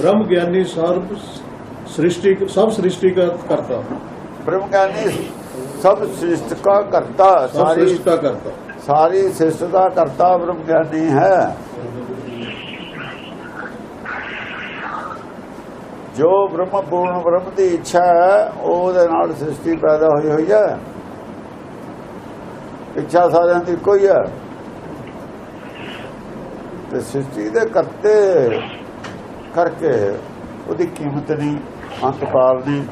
ਬ੍ਰਹਮ ਗਿਆਨੀ ਸਰਬ ਸ੍ਰਿਸ਼ਟੀ ਸਭ ਸ੍ਰਿਸ਼ਟੀ ਦਾ ਕਰਤਾ। ਬ੍ਰਹਮ ਗਿਆਨੀ ਸਭ ਸ੍ਰਿਸ਼ਟ ਦਾ ਕਰਤਾ ਸਾਰੀ ਸ੍ਰਿਸ਼ਟ ਦਾ ਕਰਤਾ। ਸਾਰੀ ਸ੍ਰਿਸ਼ਟ ਦਾ ਕਰਤਾ ਬ੍ਰਹਮ ਗਿਆਨੀ ਹੈ। ਜੋ ਬ੍ਰਹਮ ਪੂਰਨ ਬ੍ਰਹਮ ਦੀ ਇੱਛਾ ਹੈ ਉਹਦੇ ਨਾਲ ਸ੍ਰਿਸ਼ਟੀ ਪੈਦਾ ਹੋਈ ਹੋਈ ਹੈ। ਇੱਛਾ ਸਾਰਿਆਂ ਦੀ ਕੋਈ ਹੈ। ਤੇ ਸ੍ਰਿਸ਼ਟੀ ਦੇ ਕਰਤੇ ਕਰਕੇ ਉਹਦੀ ਕੀਮਤ ਨਹੀਂ ਅੰਤਪਾਲ ਨਹੀਂ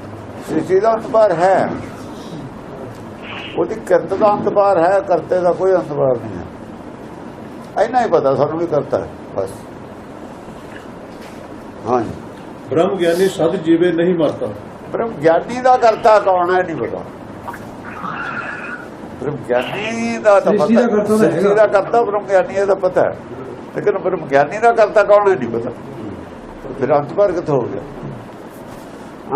ਸ੍ਰਿਸ਼ਟੀ ਦਾ ਅੰਤਪਾਰ ਹੈ। ਉਹਦੀ ਕਿਰਤ ਦਾ ਅੰਤਪਾਰ ਹੈ ਕਰਤੇ ਦਾ ਕੋਈ ਅੰਤਪਾਰ ਨਹੀਂ ਹੈ। ਐਨਾ ਹੀ ਪਤਾ ਸਾਨੂੰ ਵੀ ਕਰਤਾ ਹੈ ਬਸ। ਹਾਂਜੀ। ਬ੍ਰਹਮ ਗਿਆਨੀ ਸਦ ਜੀਵੇ ਨਹੀਂ ਮਰਦਾ ਬ੍ਰਹਮ ਗਿਆਨੀ ਦਾ ਕਰਤਾ ਕੌਣ ਹੈ ਨਹੀਂ ਪਤਾ। ਬ੍ਰਹਮ ਗਿਆਨੀ ਦਾ ਤਾਂ ਪਤਾ ਸ੍ਰਿਸ਼ਟੀ ਦਾ ਕਰਤਾ ਬ੍ਰਹਮ ਗਿਆਨੀ ਦਾ ਪਤਾ ਹੈ। ਲੇਕਿਨ ਬ੍ਰਹਮ ਗਿਆਨੀ ਦਾ ਕਰਤਾ ਕੌਣ ਹੈ ਨਹੀਂ ਪਤਾ। ਫਿਰ ਅੰਤ ਪਰ ਕਿੱਥੋਂ ਹੋ ਗਿਆ?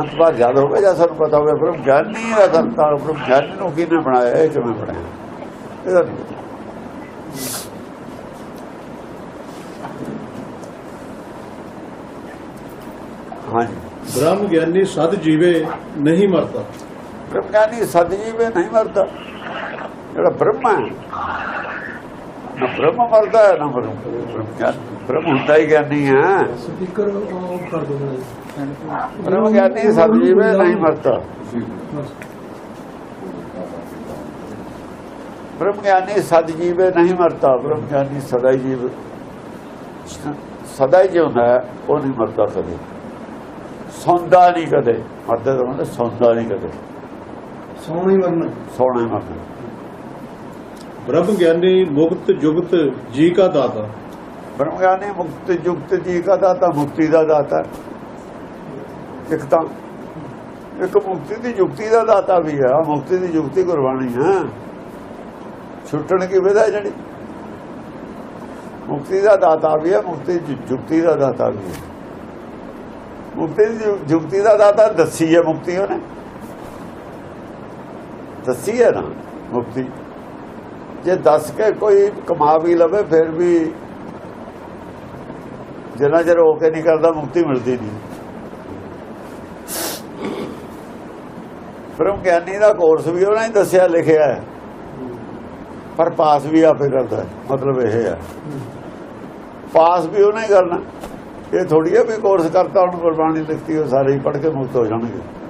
ਅੰਤ ਪਰ ਜਦ ਹੋਵੇ ਜਾਂ ਸਾਨੂੰ ਪਤਾ ਹੋਵੇ ਬ੍ਰਹਮ ਗਿਆਨ ਨਹੀਂ ਹੈ ਸੰਤਾਂ ਬ੍ਰਹਮ ਗਿਆਨ ਨੂੰ ਕਿਹਨੇ ਬਣਾਇਆ ਇਹ ਕਿਵੇਂ ਬਣਾਇਆ? ਇਹਦਾ ਨਹੀਂ ਹਾਂਜੀ ਬ੍ਰਹਮ ਗਿਆਨੀ ਸਦ ਜੀਵੇ ਨਹੀਂ ਮਰਦਾ। ਬ੍ਰਹਮ ਗਿਆਨੀ ਸਦ ਜੀਵੇ ਨਹੀਂ ਮਰਦਾ। ਜਿਹੜਾ ਬ੍ਰਹਮਾ ਨਾ ਬ੍ਰਹਮ ਮਰਦਾ ਹੈ ਨਾ ਬ੍ਰਹਮ। ਹੁੰਦਾ ਹੀ ਗਿਆਨੀ ਹੈ। ਸਪੀਕਰ ਆਫ ਕਰ ਦੋ ਬ੍ਰਹਮ ਗਿਆਨੀ ਸਤਜੀਵ ਹੈ ਨਹੀਂ ਮਰਦਾ ਬ੍ਰਹਮ ਗਿਆਨੀ ਸਤਜੀਵ ਹੈ ਨਹੀਂ ਮਰਦਾ ਬ੍ਰਹਮ ਗਿਆਨੀ ਸਦਾ ਹੀ ਜੀਵ ਸਦਾ ਹੀ ਜਿਉਂਦਾ ਹੈ ਉਹ ਨਹੀਂ ਮਰਦਾ ਕਦੇ। ਸੌਂਦਾ ਨਹੀਂ ਕਦੇ। ਮਰਦਾ ਤਾਂ ਸੌਂਦਾ ਨਹੀਂ ਕਦੇ। ਹੀ ਮਰਨਾ ਸੌਣਾ ਹੀ ਬ੍ਰਹਮ ਗਿਆਨੀ ਮੁਕਤ ਜੁਗਤ ਜੀ ਕਾ ਦਾਤਾ। ਬ੍ਰਹਮ ਗਿਆਨੀ ਮੁਕਤ ਜੁਗਤ ਜੀ ਕਾ ਦਾਤਾ, ਮੁਕਤੀ ਦਾ ਦਾਤਾ। ਇੱਕ ਤਾਂ ਇੱਕ ਮੁਕਤੀ ਦੀ ਜੁਗਤੀ ਦਾ ਦਾਤਾ ਵੀ ਹੈ ਮੁਕਤੀ ਦੀ ਜੁਗਤੀ ਗੁਰਬਾਣੀ ਹੈ। ਛੁੱਟਣ ਕੀ ਵਿਧਾ ਜਿਹੜੀ? ਮੁਕਤੀ ਦਾ ਦਾਤਾ ਵੀ ਹੈ, ਮੁਕਤੀ ਦੀ ਜੁਗਤੀ ਦਾ ਦਾਤਾ ਵੀ ਹੈ। ਮੁਕਤੀ ਦੀ ਜੁਗਤੀ ਦਾ ਦਾਤਾ ਦੱਸੀ ਹੈ ਮੁਕਤੀ ਉਹਨੇ। ਦੱਸੀ ਹੈ ਨਾ ਮੁਕਤੀ। ਜੇ ਦੱਸ ਕੇ ਕੋਈ ਕਮਾ ਵੀ ਲਵੇ, ਫਿਰ ਵੀ ਜਿੰਨਾ ਚਿਰ ਹੋ ਕੇ ਨਹੀਂ ਕਰਦਾ, ਮੁਕਤੀ ਮਿਲਦੀ ਨਹੀਂ। ਬ੍ਰਹਮ ਗਿਆਨੀ ਦਾ ਕੋਰਸ ਵੀ ਉਹਨਾਂ ਹੀ ਦੱਸਿਆ, ਲਿਖਿਆ ਹੈ। ਪਰ ਪਾਸ ਵੀ ਆਪੇ ਕਰਦਾ ਮਤਲਬ ਇਹ ਹੈ। ਪਾਸ ਵੀ ਉਹਨੇ ਹੀ ਕਰਨਾ। ਇਹ ਥੋੜੀ ਹੈ ਵੀ ਕੋਰਸ ਕਰਤਾ ਹੁਣ ਗੁਰਬਾਣੀ ਲਿਖਤੀ, ਉਹ ਸਾਰੇ ਹੀ ਪੜ੍ਹ ਕੇ ਮੁਕਤ ਹੋ ਜਾਣਗੇ।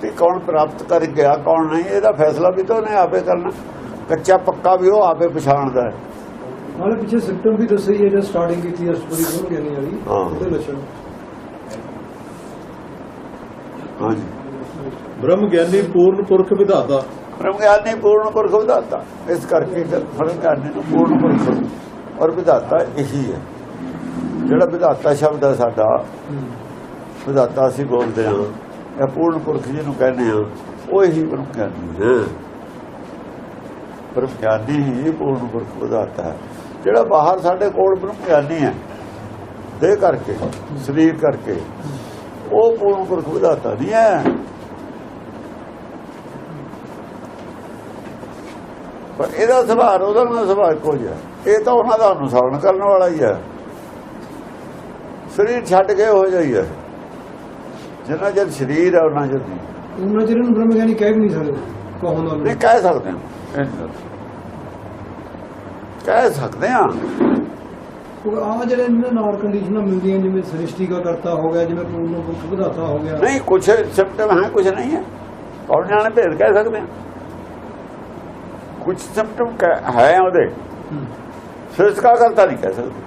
ਤੇ ਕੌਣ ਪ੍ਰਾਪਤ ਕਰ ਗਿਆ ਕੌਣ ਨਹੀਂ ਇਹਦਾ ਫੈਸਲਾ ਵੀ ਤਾਂ ਉਹਨੇ ਆਪੇ ਕਰਨਾ। ਕੱਚਾ ਪੱਕਾ ਵੀ ਉਹ ਆਪੇ ਪਛਾਣਦਾ ਹੈ। ਨਾਲੇ ਪਿੱਛੇ ਸਿਮਟਮ ਵੀ ਦੱਸੇ ਜਿਹੜਾ ਸਟਾਰਟਿੰਗ ਕੀਤੀ ਅਸਪੂਰੀ ਗੁਰੂ ਗਿਆਨੀ ਵਾਲੀ ਉਹਦੇ ਲੱਛਣ। ਬ੍ਰਹਮ ਗਿਆਨੀ ਪੂਰਨ ਪੁਰਖ ਵਿਧਾਤਾ। ਬ੍ਰਹਮ ਗਿਆਨੀ ਪੂਰਨ ਪੁਰਖ ਵਿਧਾਤਾ। ਇਸ ਕਰਕੇ ਫਲਨ ਕਰਨੇ ਨੂੰ ਪੂਰਨ ਪੁਰਖ ਔਰ ਵਿਧਾਤਾ ਇਹੀ ਹੈ। ਜਿਹੜਾ ਵਿਧਾਤਾ ਸ਼ਬਦ ਹੈ ਸਾਡਾ ਵਿਧਾਤਾ ਅਸੀਂ ਬੋਲਦੇ ਹਾਂ। ਇਹ ਪੂਰਨ ਪੁਰਖ ਜੀ ਨੂੰ ਕਹਿੰਦੇ ਹਾਂ ਉਹ ਹੀ ਬ੍ਰਹਮ ਗਿਆਨੀ ਹੈ। ਬ੍ਰਹਮ ਗਿਆਨੀ ਹੀ ਪੂਰਨ ਪੁਰਖ ਵਧਾਤਾ ਹੈ। ਜਿਹੜਾ ਬਾਹਰ ਸਾਡੇ ਕੋਲ ਬ੍ਰਹਮ ਗਿਆਨੀ ਹੈ, ਦੇ ਕਰਕੇ, ਸਰੀਰ ਕਰਕੇ, ਉਹ ਪੂਰਨ ਪੁਰਖ ਵਧਾਤਾ ਨਹੀਂ ਹੈ। ਪਰ ਇਹਦਾ ਸੁਭਾਅ, ਉਹਦਾ ਨਾਲ ਸੁਭਾਅ ਇੱਕੋ ਜਿਹਾ। ਇਹ ਤਾਂ ਉਹਨਾਂ ਦਾ ਅਨੁਸਰਣ ਕਰਨ ਵਾਲਾ ਹੀ ਹੈ। ਸਰੀਰ ਛੱਡ ਕੇ ਹੋ ਜਾਈ ਹੈ। ਜਿੰਨਾ ਚਿਰ ਸਰੀਰ ਹੈ ਉਹਨਾਂ ਚਿਰ ਨਹੀਂ। ਉਹਨਾਂ ਜਿਹੜੇ ਨੂੰ ਬ੍ਰਹਮ ਗਿਆਨੀ ਕਹਿ ਵੀ ਨਹੀਂ ਸਕਦੇ। ਕਹੋ ਨਹੀਂ ਕਹਿ ਸਕਦੇ। ਕਹਿ ਸਕਦੇ ਆ ਜਿਹੜੇ ਇਹਨਾਂ ਨਾਲ ਕੰਡੀਸ਼ਨਾਂ ਮਿਲਦੀਆਂ ਜਿਵੇਂ ਸ੍ਰਿਸ਼ਟੀ ਦਾ ਕਰਤਾ ਹੋ ਗਿਆ ਜਿਵੇਂ ਪੂਰਨ ਪੁਰਖ ਵਿਧਾਤਾ ਹੋ ਗਿਆ। ਨਹੀਂ ਕੁਝ ਸਿੰਪਟਮ ਹੈ ਕੁਝ ਨਹੀਂ ਹੈ। ਕੌਣ ਜਾਣੇ ਭੇਦ ਕਹਿ ਸਕਦੇ ਹਾਂ? ਕੁਝ ਸਿੰਪਟਮ ਹੈ ਉਹਦੇ। ਸ੍ਰਿਸ਼ਟ ਕਾ ਕਰਤਾ ਨਹੀਂ ਕਹਿ ਸਕਦੇ।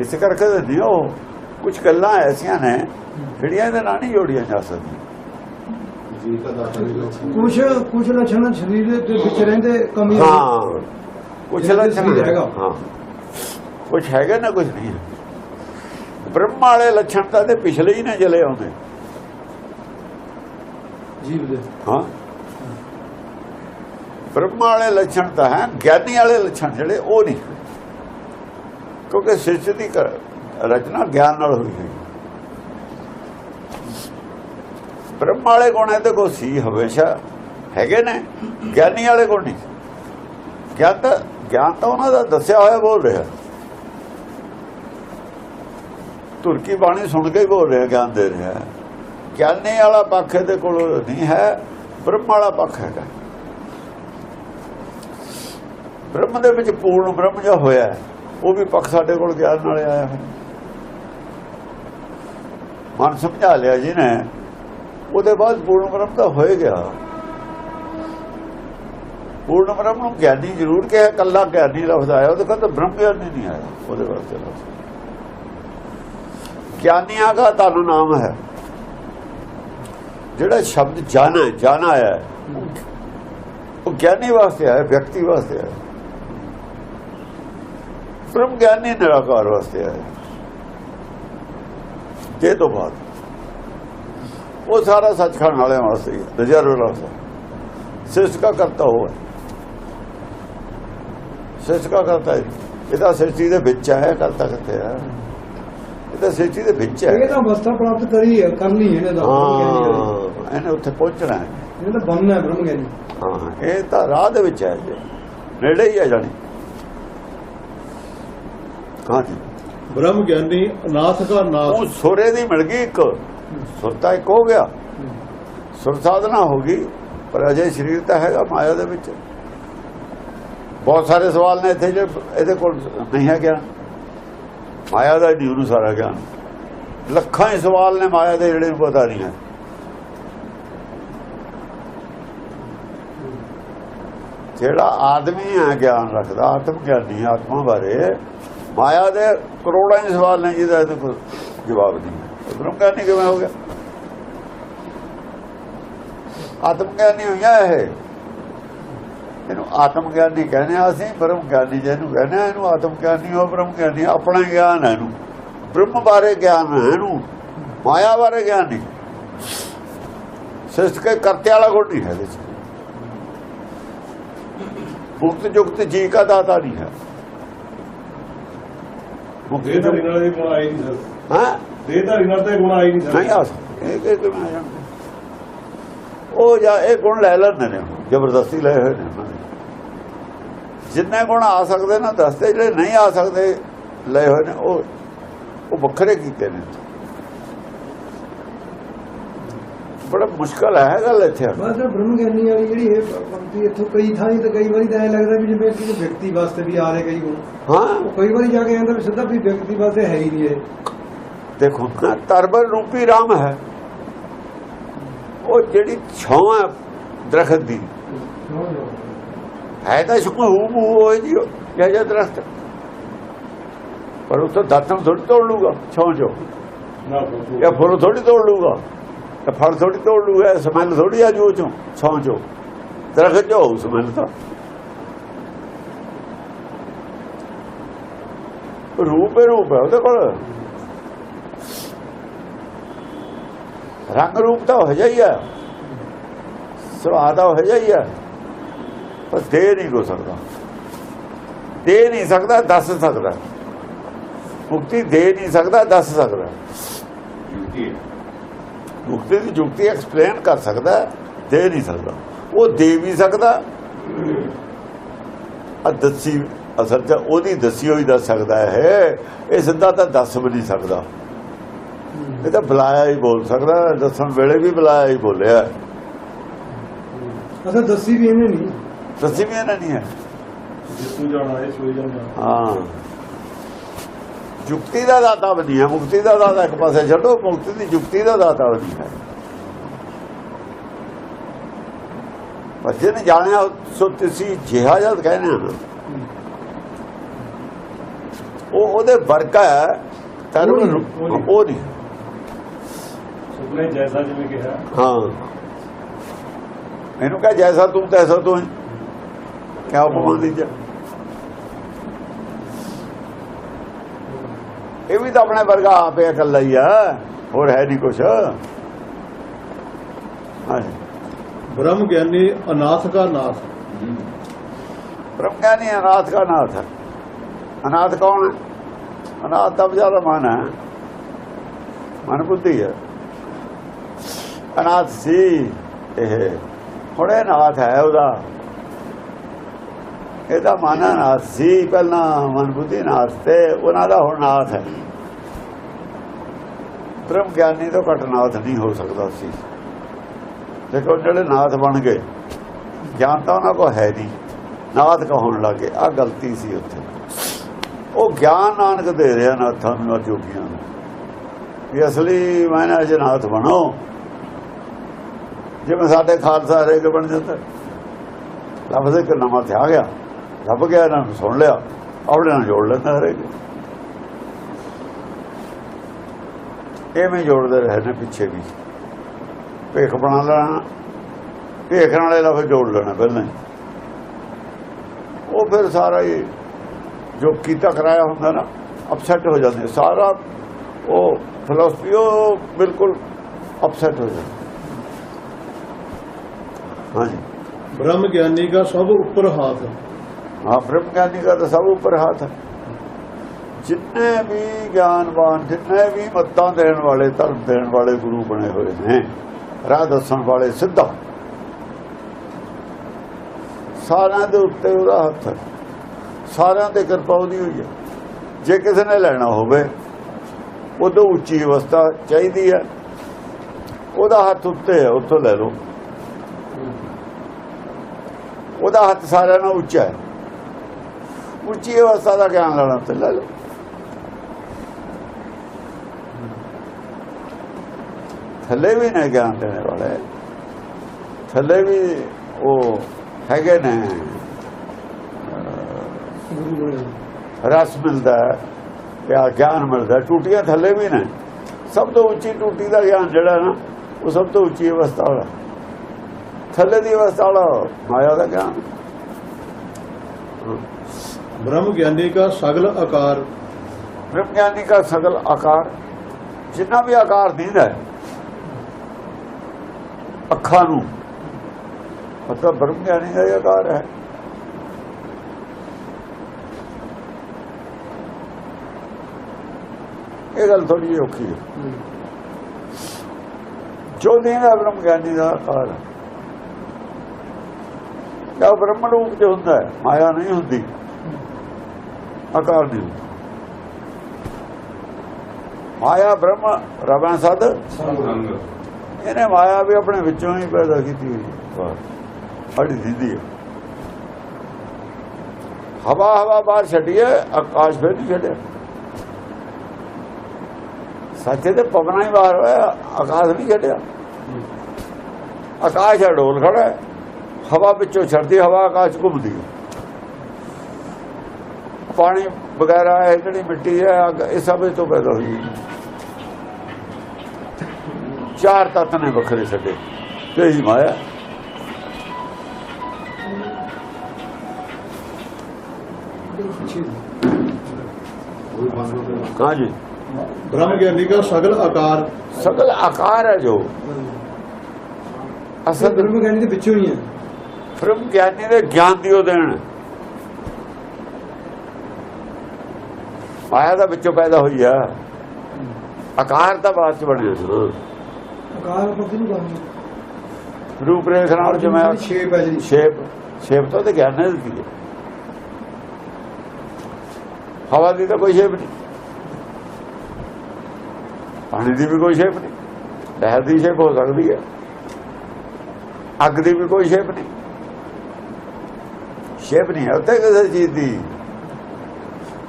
ਇਸ ਕਰਕੇ ਉਹ ਕੁਝ ਗੱਲਾਂ ਐਸੀਆਂ ਨੇ ਜਿਹੜੀਆਂ ਇਹਦੇ ਨਾਲ ਨਹੀਂ ਜੋੜੀਆਂ ਜਾ ਸਕਦੀਆਂ। ਕੁਝ ਕੁਝ ਲੱਛਣ ਸਰੀਰ ਦੇ ਵਿੱਚ ਰਹਿੰਦੇ ਕਮੀ ਹਾਂ ਕੁਝ ਲੱਛਣ ਹੈਗਾ। ਹਾਂ। ਕੁਝ ਹੈਗਾ ਨਾ ਕੁਝ ਨਹੀਂ। ਬ੍ਰਹਮ ਵਾਲੇ ਲੱਛਣ ਤਾਂ ਤੇ ਪਿਛਲੇ ਹੀ ਨਾ ਚਲੇ ਆਉਂਦੇ। ਜੀਵ ਦੇ। ਹਾਂ। ਬ੍ਰਹਮ ਵਾਲੇ ਲੱਛਣ ਤਾਂ ਹੈ ਗਿਆਨੀ ਵਾਲੇ ਲੱਛਣ ਜਿਹੜੇ ਉਹ ਨਹੀਂ। ਕਿਉਂਕਿ ਸ੍ਰਿਸ਼ਟੀ ਦੀ ਕ- ਰਚਨਾ ਗਿਆਨ ਨਾਲ ਹੋਈ ਹੈ ਬ੍ਰਹਮ ਵਾਲੇ ਗੁਣ ਇਹਦੇ ਕੋਲ ਸੀ ਹਮੇਸ਼ਾ ਹੈਗੇ ਨੇ, ਗਿਆਨੀ ਵਾਲੇ ਗੁਣ ਨਹੀਂ। ਗਿਆਨ ਤਾਂ ਗਿਆਨ ਤਾਂ ਉਹਨਾਂ ਦਾ ਦੱਸਿਆ ਹੋਇਆ ਬੋਲ ਰਿਹਾ। ਤੁਰਕੀ ਬਾਣੀ ਸੁਣ ਕੇ ਹੀ ਬੋਲ ਰਿਹਾ, ਗਿਆਨ ਦੇ ਰਿਹਾ। ਗਿਆਨੀ ਵਾਲਾ ਪੱਖ ਇਹਦੇ ਕੋਲ ਨਹੀਂ ਹੈ, ਬ੍ਰਹਮ ਵਾਲਾ ਪੱਖ ਹੈਗਾ। ਬ੍ਰਹਮ ਦੇ ਵਿੱਚ ਪੂਰਨ ਬ੍ਰਹਮ ਜੋ ਹੋਇਆ, ਉਹ ਵੀ ਪੱਖ ਸਾਡੇ ਕੋਲ ਗਿਆਨ ਨਾਲ ਆਇਆ ਹੈ ਮਨ ਸਮਝਾ ਲਿਆ ਜਿਹਨੇ ਨੇ, ਉਹਦੇ ਬਾਅਦ ਪੂਰਨ ਬ੍ਰਹਮ ਤਾਂ ਹੋਏ ਗਿਆ। ਪੂਰਨ ਬ੍ਰਹਮ ਨੂੰ ਗਿਆਨੀ ਜ਼ਰੂਰ ਕਿਹਾ ਕੱਲਾ ਗਿਆਨੀ ਲਫ਼ਜ਼ ਆਇਆ ਉਹਦੇ ਕਹਿੰਦਾ ਬ੍ਰਹਮ ਗਿਆਨੀ ਨਹੀਂ ਆਇਆ, ਉਹਦੇ ਵਾਸਤੇ ਲਫ਼ਜ਼ ਗਿਆਨੀਆਂ ਦਾ ਤੁਹਾਨੂੰ ਨਾਮ ਹੈ। ਜਿਹੜਾ ਸ਼ਬਦ ਜਾਣਾ ਜਾਣਾ ਆਇਆ ਉਹ ਗਿਆਨੀ ਵਾਸਤੇ ਆਇਆ, ਵਿਅਕਤੀ ਵਾਸਤੇ ਆਇਆ। ਬ੍ਰਹਮ ਗਿਆਨੀ ਨਿਰਾਕਾਰ ਵਾਸਤੇ ਆਇਆ। ਤੇ ਤੋਂ ਬਾਅਦ। ਉਹ ਸਾਰਾ ਸੱਚਖੰਡ ਵਾਲਿਆਂ ਵਾਸਤੇ ਹੀ ਹੈ ਨਜ਼ਰ ਵਾਲਾ ਸਿਰਜ ਦਾ ਕਰਤਾ ਉਹ ਹੈ। ਸਿਰਜ ਦਾ ਕਰਤਾ ਹੈ। ਇਹਦਾ ਸ੍ਰਿਸ਼ਟੀ ਦੇ ਵਿੱਚ ਹੈ ਕਰਤਾ ਕਿੱਥੇ ਹੈ? ਇਹ ਤਾਂ ਸ੍ਰਿਸ਼ਟੀ ਦੇ ਵਿੱਚ ਹੈ। ਇਹ ਤਾਂ ਅਵਸਥਾ ਪ੍ਰਾਪਤ ਕਰੀ ਹੈ ਕਰਨੀ ਹੈ ਇਹਨੇ ਦਾ ਬ੍ਰਹਮ ਗਿਆਨੀ ਵਾਲੀ। ਹਾਂ ਇਹਨੇ ਉੱਥੇ ਪਹੁੰਚਣਾ ਹੈ। ਇਹ ਤਾਂ ਬੰਨਣਾ ਹੈ ਬ੍ਰਹਮ ਗਿਆਨੀ ਹਾਂ ਇਹ ਤਾਂ ਰਾਹ ਦੇ ਵਿੱਚ ਹੈ ਜੀ। ਨੇੜੇ ਹੀ ਹੈ ਜਾਣੀ। ਹਾਂਜੀ ਬ੍ਰਹਮ ਗਿਆਨੀ ਅਨਾਥ ਕਾ ਉਹ ਸੁਰੇ ਦੀ ਮਿਲ ਗਈ ਇੱਕ। ਸੁਰਤਾ ਇੱਕ ਹੋ ਗਿਆ। ਸੁਰ ਸਾਧਨਾ ਹੋ ਗਈ, ਪਰ ਅਜੇ ਸਰੀਰ ਤਾਂ ਹੈਗਾ ਮਾਇਆ ਦੇ ਵਿੱਚ। ਬਹੁਤ ਸਾਰੇ ਸਵਾਲ ਨੇ ਇੱਥੇ ਜੇ ਇਹਦੇ ਕੋਲ ਨਹੀਂ ਹੈ ਗਿਆਨ। ਮਾਇਆ ਦਾ ਨਹੀਂ ਉਹਨੂੰ ਸਾਰਾ ਗਿਆਨ। ਲੱਖਾਂ ਹੀ ਸਵਾਲ ਨੇ ਮਾਇਆ ਦੇ ਜਿਹੜੇ ਪਤਾ ਨਹੀਂ ਹੈ। ਜਿਹੜਾ ਆਦਮੀ ਆ ਗਿਆਨ ਰੱਖਦਾ, ਆਤਮ ਗਿਆਨੀ, ਆਤਮਾ ਬਾਰੇ ਮਾਇਆ ਦੇ ਕਰੋੜਾਂ ਹੀ ਸਵਾਲ ਨੇ ਜਿਹਦਾ ਇਹਦੇ ਕੋਲ ਜਵਾਬ ਨਹੀਂ। ਹੈ ਬ੍ਰਹਮ ਗਿਆਨੀ ਕਿਵੇਂ ਹੋ ਗਿਆ? ਆਤਮ ਗਿਆਨੀ ਹੋਇਆ ਇਹ। ਇਹਨੂੰ ਆਤਮ ਗਿਆਨੀ ਕਹਿੰਦੇ ਆ ਅਸੀਂ ਬ੍ਰਹਮ ਗਿਆਨੀ ਜਿਹਨੂੰ ਕਹਿੰਦੇ ਆ ਇਹਨੂੰ ਆਤਮ ਗਿਆਨੀ ਹੋ ਬ੍ਰਹਮ ਗਿਆਨੀ ਆਪਣਾ ਗਿਆਨ ਹੈ ਇਹਨੂੰ। ਬ੍ਰਹਮ ਬਾਰੇ ਗਿਆਨ ਹੈ ਇਹਨੂੰ, ਮਾਇਆ ਬਾਰੇ ਗਿਆਨ ਨਹੀਂ। ਸਿਸਟ ਕੇ ਕਰਤੇ ਵਾਲਾ ਗੁਣ ਨਹੀਂ ਹੈ ਇਹਦੇ ਚ। ਮੁਕਤ ਜੁਗਤ ਜੀ ਕਾ ਦਾਤਾ ਨਹੀਂ ਹੈ। ਮੁਕਤ ਦੇਹਧਾਰੀ ਜੁਗਤ ਨਾਲ ਇਹ ਗੁਣ ਆਈ ਨਹੀਂ ਸਰ ਹਾਂ ਦੇਹਧਾਰੀ ਨਾਲ ਤਾਂ ਇਹ ਗੁਣ ਆਈ ਨਹੀਂ ਨਹੀਂ ਸਰ ਆ ਸਕਦੇ। ਇਹ ਇਹ ਕਿਵੇਂ ਆ ਜਾਣਗੇ? ਉਹ ਜਾਂ ਇਹ ਗੁਣ ਲੈ ਲੈਂਦੇ ਨੇ ਜ਼ਬਰਦਸਤੀ ਲਏ ਹੋਏ ਨੇ। ਜਿੰਨੇ ਗੁਣ ਆ ਸਕਦੇ ਨਾ ਦੱਸਦੇ ਜਿਹੜੇ ਨਹੀਂ ਆ ਸਕਦੇ ਲਏ ਹੋਏ ਨੇ ਉਹ ਉਹ ਵੱਖਰੇ ਕੀਤੇ ਨੇ ਬੜਾ ਮੁਸ਼ਕਲ ਹੈ ਗੱਲ ਇੱਥੇ। ਬਸ ਬ੍ਰਹਮ ਗਿਆਨੀ ਵਾਲੀ ਜਿਹੜੀ ਇਹ ਪੰਕਤੀ ਇੱਥੋਂ ਕਈ ਥਾਈਂ ਤੇ ਕਈ ਵਾਰੀ ਤਾਂ ਐ ਲੱਗਦਾ ਵੀ ਜਿਵੇਂ ਕਿਸੇ ਵਿਅਕਤੀ ਵਾਸਤੇ ਵੀ ਆ ਰਹੇ ਕਈ ਗੁਣ ਹਾਂ। ਉਹ ਕਈ ਵਾਰੀ ਜਾ ਕੇ ਆਂਦਾ ਵੀ ਸਿੱਧਾ ਵੀ ਵਿਅਕਤੀ ਵਾਸਤੇ ਹੈ ਹੀ ਨਹੀਂ ਇਹ। ਦੇਖੋ ਨਾ ਤਰਬਰ ਰੂਪੀ ਰਾਮ ਹੈ। ਉਹ ਜਿਹੜੀ ਛਾਂ ਹੈ ਦਰਖਤ ਦੀ। ਹੈ। ਤਾਂ ਸੁਖ ਹੂ ਹੋਏ ਜੀ ਇਹ ਜਿਹਾ ਦਰਖਤ। ਪਰ ਉਹ ਤਾਂ ਦਾਤਨ ਥੋੜੀ ਤੋੜ ਲੂਗਾ ਛਾਂ ਚੋਂ। ਨਾ ਇਹ ਫੁੱਲ ਥੋੜੀ ਤੋੜ ਲੂਗਾ ਇਹ ਫਲ ਥੋੜੀ ਤੋੜ ਲੂਗਾ ਸਮੈਲ ਥੋੜੀ ਆ ਜੂ ਚੋਂ ਛਾਂ ਚੋਂ। ਦਰਖਤ ਜੋ ਸਮੈਲ ਤਾਂ। ਰੂਪ ਹੈ ਰੂਪ ਹੈ ਉਹਦੇ ਕੋਲ। ਰੰਗ ਰੂਪ ਤਾਂ ਹੋ ਜਾਈਆ ਤਾਂ ਹੋ ਜਾਈਆ ਪਰ ਦੇ ਨਹੀਂ ਹੋ ਸਕਦਾ। ਦੇ ਨਹੀਂ ਸਕਦਾ ਦੱਸ ਸਕਦਾ। ਮੁਕਤੀ ਦੇ ਨਹੀਂ ਸਕਦਾ ਦੱਸ ਸਕਦਾ। ਮੁਕਤੀ ਦੀ ਜੁਗਤੀ ਐਕਸਪਲੇਨ ਕਰ ਸਕਦਾ ਹੈ, ਦੇ ਨਹੀਂ ਸਕਦਾ। ਉਹ ਦੇ ਵੀ ਸਕਦਾ ਆ ਦੱਸੀ ਅਸਲ 'ਚ ਉਹਦੀ ਦੱਸੀ ਹੋਈ ਦੱਸ ਸਕਦਾ ਹੈ ਇਹ ਸਿੱਧਾ ਤਾਂ ਦੱਸ ਵੀ ਨਹੀਂ ਸਕਦਾ। ਇਹ ਤਾਂ ਬੁਲਾਇਆ ਹੀ ਬੋਲ ਸਕਦਾ ਦੱਸਣ ਵੇਲੇ ਵੀ ਬੁਲਾਇਆ ਹੀ ਬੋਲਿਆ। ਅਸਾਂ ਦੱਸੀ ਵੀ ਇਹਨੇ ਨਹੀਂ। ਦੱਸੀ ਵੀ ਇਹਨਾਂ ਨਹੀਂ ਹੈ। ਜਿਸ ਨੂੰ ਜਾਣਾ ਹੈ ਸੋਈ ਜਾਣਾ ਹਾਂ। ਜੁਗਤੀ ਦਾ ਦਾਤਾ ਵੀ ਹੈ ਮੁਕਤੀ ਦਾ ਦਾਤਾ ਇੱਕ ਪਾਸੇ ਛੱਡੋ ਮੁਕਤੀ ਦੀ ਜੁਗਤੀ ਦਾ ਦਾਤਾ ਵੀ ਹੈ। ਪਰ ਜਿਹਨੇ ਜਾਣਿਆ ਸੋ ਤੁਸੀਂ ਜਿਹਾ ਜਦ ਕਹਿੰਦੇ ਨਾ। ਉਹ ਉਹਦੇ ਵਰਗਾ ਹੈ ਤਰਮ ਉਹ ਨਹੀਂ, ਸੁਪਨੇ ਜੈਸਾ ਜਿਵੇਂ ਕਿਹਾ। ਹਾਂ। ਇਹਨੂੰ ਕਹ ਜੈਸਾ ਤੂੰ ਤੈਸਾ ਤੂੰ ਹੈ। ਕਿਆ ਉਪਮਾ ਦੀ ਇਹ ਵੀ ਤਾਂ ਆਪਣੇ ਵਰਗਾ ਆਪੇ ਇਕੱਲਾ ਹੀ ਆ। ਹੋਰ ਹੈ ਨਹੀਂ ਕੁਛ। ਬ੍ਰਹਮ ਗਿਆਨੀ ਅਨਾਥ ਕਾ ਨਾਥ। ਬ੍ਰਹਮ ਗਿਆਨੀ ਅਨਾਥ ਦਾ ਨਾਥ। ਹੈ ਅਨਾਥ ਕੌਣ ਹੈ? ਅਨਾਥ ਦਾ ਵਿਚਾਰਾ ਮਨ ਹੈ। ਮਨ ਬੁੱਧੀ ਹੈ। ਅਨਾਥ ਸੀ ਇਹ। ਹੁਣ ਨਾਥ ਹੈ ਉਹਦਾ। ਇਹਦਾ ਮਨ ਅਨਾਥ ਸੀ, ਪਹਿਲਾਂ ਮਨ ਬੁੱਧੀ ਨਾਥ ਤੇ ਉਹਨਾਂ ਦਾ ਹੁਣ ਨਾਥ ਹੈ। ਬ੍ਰਹਮ ਗਿਆਨੀ ਤੋਂ ਘੱਟ ਨਾਥ ਨਹੀਂ ਹੋ ਸਕਦਾ ਸੀ। ਦੇਖੋ, ਜਿਹੜੇ ਨਾਥ ਬਣ ਗਏ ਗਿਆਨ ਤਾਂ ਉਹਨਾਂ ਕੋ ਹੈ ਨਹੀਂ। ਨਾਥ ਕਹਾਉਣ ਲੱਗੇ ਆ ਗਲਤੀ ਸੀ ਉੱਥੇ। ਉਹ ਗਿਆਨ ਨਾਨਕ ਦੇ ਰਿਹਾ ਨਾਥਾਂ ਨੂੰ ਔਰ ਜੋਗੀਆਂ ਨੂੰ। ਵੀ ਅਸਲੀ ਮਾਇਨਾ ਚ ਬਣੋ। ਜਿਵੇਂ ਸਾਡੇ ਖਾਲਸਾ ਹਰੇਕ ਬਣ ਜਾਂਦਾ। ਲਫ਼ਜ਼ ਇੱਕ ਨਵਾਂ ਤੇ ਆ ਗਿਆ। ਲੱਭ ਗਿਆ ਇਹਨਾਂ ਸੁਣ ਲਿਆ ਆਪਣੇ ਨਾਲ ਜੋੜ ਲੈਂਦਾ ਹਰੇਕ ਐਵੇਂ ਜੋੜਦੇ ਰਹੇ ਨੇ ਪਿੱਛੇ ਵੀ ਭੇਖ ਬਣਾ ਲੈਣਾ ਭੇਖਣ ਵਾਲੇ ਲਫ਼ਜ਼ ਜੋੜ ਲੈਣਾ ਪਹਿਲਾਂ ਉਹ ਫਿਰ ਸਾਰਾ ਇਹ ਜੋ ਕੀਤਾ ਕਰਾਇਆ ਹੁੰਦਾ ਨਾ ਅਪਸੈਟ ਹੋ ਜਾਂਦੇ ਸਾਰਾ ਉਹ ਫਲਸਫੀ ਉਹ ਬਿਲਕੁਲ ਅਪਸੈਟ ਹੋ ਜਾਂਦਾ ਹਾਂਜੀ ਬ੍ਰਹਮ ਗਿਆਨੀ ਦਾ ਸਭ ਉੱਪਰ ਹਾਥ ਹਾਂ, ਬ੍ਰਹਮ ਗਿਆਨੀ ਦਾ ਤਾਂ ਸਭ ਉੱਪਰ ਹੱਥ ਜਿੰਨੇ ਵੀ ਗਿਆਨਵਾਨ, ਜਿੰਨੇ ਵੀ ਮੱਤਾਂ ਦੇਣ ਵਾਲੇ, ਧਰਮ ਦੇਣ ਵਾਲੇ ਗੁਰੂ ਬਣੇ ਹੋਏ ਨੇ, ਰਾਹ ਦੱਸਣ ਵਾਲੇ ਸਿੱਧਾ। ਸਾਰਿਆਂ ਦੇ ਉੱਤੇ ਉਹਦਾ ਹੱਥ ਸਾਰਿਆਂ ਤੇ ਕਿਰਪਾ ਉਹਦੀ ਹੋਈ ਹੈ। ਜੇ ਕਿਸੇ ਨੇ ਲੈਣਾ ਹੋਵੇ, ਉਦੋਂ ਉੱਚੀ ਅਵਸਥਾ ਚਾਹੀਦੀ ਹੈ। ਉਹਦਾ ਹੱਥ ਉੱਤੇ ਹੈ, ਉੱਥੋਂ ਲੈ ਲਓ। ਉਹਦਾ ਹੱਥ ਸਾਰਿਆਂ ਨਾਲੋਂ ਉੱਚਾ ਹੈ। ਉੱਚੀ ਅਵਸਥਾ ਦਾ ਗਿਆਨ ਲੈਣਾ ਤੇ ਲੈ ਲਓ। ਥੱਲੇ ਵੀ ਨੇ ਗਿਆਨ ਦੇਣ ਵਾਲੇ। ਥੱਲੇ ਵੀ ਉਹ ਹੈਗੇ ਨੇ। ਰਸ ਮਿਲਦਾ ਪਿਆ ਗਿਆਨ ਮਿਲਦਾ ਟੂਟੀਆਂ ਥੱਲੇ ਵੀ ਨੇ। ਸਭ ਤੋਂ ਉੱਚੀ ਟੂਟੀ ਦਾ ਗਿਆਨ ਜਿਹੜਾ ਨਾ, ਉਹ ਸਭ ਤੋਂ ਉੱਚੀ ਅਵਸਥਾ ਵਾਲਾ। ਥੱਲੇ ਦੀ ਅਵਸਥਾ ਵਾਲਾ ਮਾਇਆ ਦਾ ਗਿਆਨ। ਬ੍ਰह्म ਗਿਆਨੀ ਦਾ ਸਗਲ ਆਕਾਰ। ਬ੍ਰਹਮ ਗਿਆਨੀ ਦਾ ਸਗਲ ਆਕਾਰ, ਜਿੰਨਾ ਵੀ ਆਕਾਰ ਦਿਖਦਾ ਹੈ, ਅੱਖਾਂ ਨੂੰ, ਮਤਲਬ ਬ੍ਰਹਮ ਗਿਆਨੀ ਦਾ ਆਕਾਰ ਹੈ। ਇਹ ਗੱਲ ਥੋੜੀ ਔਖੀ ਹੈ। ਜੋ ਦਿਖਦਾ ਬ੍ਰਹਮ ਗਿਆਨੀ ਦਾ ਆਕਾਰ ਹੈ। ਜਾਂ ਬ੍ਰਹਮ ਰੂਪ ਤੇ ਹੁੰਦਾ ਹੈ, ਮਾਇਆ ਨਹੀਂ ਹੁੰਦੀ। ਆਕਾਰ ਨਹੀਂ ਮਾਇਆ, ਬ੍ਰਹਮ ਰਵਾਂ ਸਦ। ਇਹਨੇ ਮਾਇਆ ਵੀ ਆਪਣੇ ਵਿੱਚੋਂ ਹੀ ਪੈਦਾ ਕੀਤੀ ਹੋਈ ਹੈ। ਬੜੀ ਦੀਦੀ ਹੈ। ਹਵਾ ਹਵਾ ਬਾਹਰ ਛੱਡੀਏ ਆਕਾਸ਼ ਫਿਰ ਨਹੀਂ ਛੱਡਿਆ। ਸੱਚੇ ਤੇ ਪਵਨਾ ਹੀ ਬਾਹਰ ਹੋਇਆ, ਆਕਾਸ਼ ਨਹੀਂ ਛੱਡਿਆ। ਆਕਾਸ਼ ਹੈ ਡੋਲ ਖੜਾ ਹਵਾ ਵਿੱਚੋਂ ਛੱਡਦੀ ਹਵਾ ਆਕਾਸ਼ ਘੁੰਮਦੀ ਹੈ। ਪਾਣੀ ਵਗੈਰਾ ਇਹ ਜਿਹੜੀ ਮਿੱਟੀ ਹੈ ਇਹ ਸਭ ਤੋਂ ਪੈਦਾ ਹੋਈ ਚਾਰ ਤੱਤ ਨੇ ਵੱਖਰੇ ਛੱਡੇ ਤੇ ਹੀ ਮਾਇਆ। ਕਹਾਂ ਜੀ। ਬ੍ਰਹਮ ਗਿਆਨੀ ਦਾ ਸਗਲ ਆਕਾਰ। ਸਗਲ ਆਕਾਰ ਹੈ ਜੋ। ਅਸਲ ਬ੍ਰਹਮ ਗਿਆਨੀ ਦੇ ਵਿੱਚੋਂ ਹੀ ਹੈ। ਬ੍ਰਹਮ ਗਿਆਨੀ ਦੇ ਗਿਆਨ ਦਿਓ ਦੇਣ। ਮਾਇਆ ਦਾ ਵਿੱਚੋਂ ਪੈਦਾ ਹੋਈ ਆ। ਆਕਾਰ ਤਾਂ ਬਾਅਦ ਚ ਬਣਿਆ ਨਾ ਆਕਾਰ ਪਤੀ ਨੂੰ ਕਹਾਂਗੇ ਰੂਪ ਰੇਖ ਨਾਲ ਜਿਵੇਂ ਸ਼ੇਪ ਹੈ ਜਿਹੜੀ। ਸ਼ੇਪ ਸ਼ੇਪ ਤਾਂ ਤੇ ਗਿਆਨ ਨੇ ਦਿੱਤੀ ਹਵਾ ਦੀ ਤਾਂ ਕੋਈ ਸ਼ੇਪ ਨਹੀਂ। ਪਾਣੀ ਦੀ ਵੀ ਕੋਈ ਸ਼ੇਪ ਨਹੀਂ। ਲਹਿਰ ਦੀ ਸ਼ੇਪ ਹੋ ਸਕਦੀ ਹੈ। ਅੱਗ ਦੀ ਵੀ ਕੋਈ ਸ਼ੇਪ ਨਹੀਂ। ਸ਼ੇਪ ਨਹੀਂ ਹੈ। ਉੱਤੇ ਕਿਸੇ ਚੀਜ਼ ਦੀ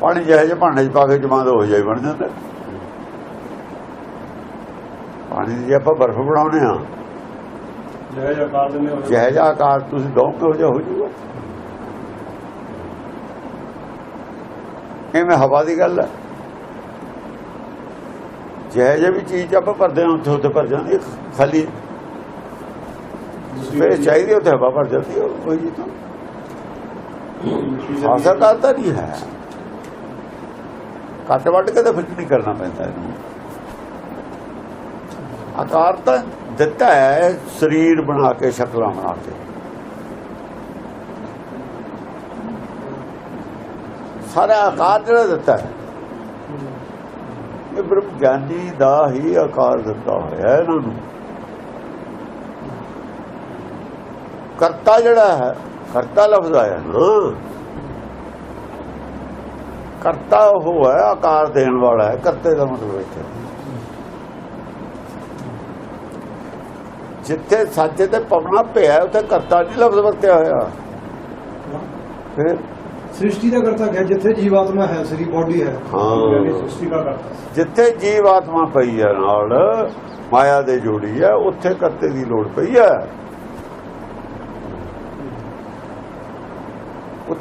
ਪਾਣੀ ਜਿਹੇ ਜਿਹੇ ਭਾਂਡੇ 'ਚ ਪਾ ਕੇ ਜਮਾਂ ਹੋ ਜਾਈ ਬਣ ਜਾਂਦਾ। ਪਾਣੀ ਦੀ ਆਪਾਂ ਬਰਫ਼ ਬਣਾਉਨੇ ਆ ਜਿਹੇ ਜਿਹਾ ਆਕਾਰ ਦਿੰਦੇ ਹੋ। ਜਿਹੇ ਜਿਹਾ ਆਕਾਰ ਤੁਸੀਂ ਦੋਗੇ ਹੋ ਜਾ ਹੋ ਜੂਗਾ ਕਿਵੇਂ ਹਵਾ ਦੀ ਗੱਲ ਹੈ? ਜਿਹੇ ਜਿਹੇ ਵੀ ਚੀਜ਼ ਆਪਾਂ ਭਰਦੇ ਹਾਂ ਉੱਥੇ ਉੱਥੇ ਭਰ ਜਾਂਦੀ ਖਾਲੀ। ਸਪੇਸ ਚਾਹੀਦੀ ਉੱਥੇ ਹਵਾ ਭਰ ਜਾਂਦੀ ਹੈ ਕੋਈ ਜੀ ਤਾਂ। ਹਾਸਲ ਕਰਤਾ ਨਹੀਂ ਹੈ। ਕੱਟ ਵੱਟ ਕੇ ਤਾਂ ਫਿੱਟ ਨਹੀਂ ਕਰਨਾ ਪੈਂਦਾ ਇਹਨੂੰ। ਆਕਾਰ ਤਾਂ ਦਿੱਤਾ ਹੈ, ਸਰੀਰ ਬਣਾ ਕੇ, ਸ਼ਕਲਾਂ ਬਣਾ ਕੇ। ਸਾਰਾ ਆਕਾਰ ਜਿਹੜਾ ਦਿੱਤਾ ਹੈ। ਇਹ ਬ੍ਰਹਮ ਗਿਆਨੀ ਦਾ ਹੀ ਆਕਾਰ ਦਿੱਤਾ ਹੋਇਆ ਇਹਨਾਂ ਨੂੰ। ਕਰਤਾ ਜਿਹੜਾ ਹੈ, ਕਰਤਾ ਲਫ਼ਜ਼ ਆਇਆ ਨਾ। ਕਰਤਾ ਉਹ ਹੈ ਆਕਾਰ ਦੇਣ ਵਾਲਾ ਹੈ ਕਰਤੇ ਦਾ ਮਤਲਬ ਇੱਥੇ। ਜਿੱਥੇ ਸੱਚ ਤੇ ਪਵਨਾ ਪਿਆ ਉੱਥੇ ਕਰਤਾ ਨਹੀਂ ਲਫ਼ਜ਼ ਵਰਤਿਆ ਹੋਇਆ। ਫਿਰ ਸ੍ਰਿਸ਼ਟੀ ਦਾ ਕਰਤਾ ਹੈ ਜਿੱਥੇ ਜੀਵਾਤਮਾ ਹੈ ਸ੍ਰੀ ਬੋਡੀ ਹੈ। ਹਾਂ। ਸ੍ਰਿਸ਼ਟੀ ਦਾ ਕਰਤਾ। ਜਿੱਥੇ ਜੀਵਾਤਮਾ ਪਈ ਹੈ ਨਾਲ ਮਾਇਆ ਦੇ ਜੋੜੀ ਹੈ ਉੱਥੇ ਕਰਤੇ ਦੀ ਲੋੜ ਪਈ ਹੈ।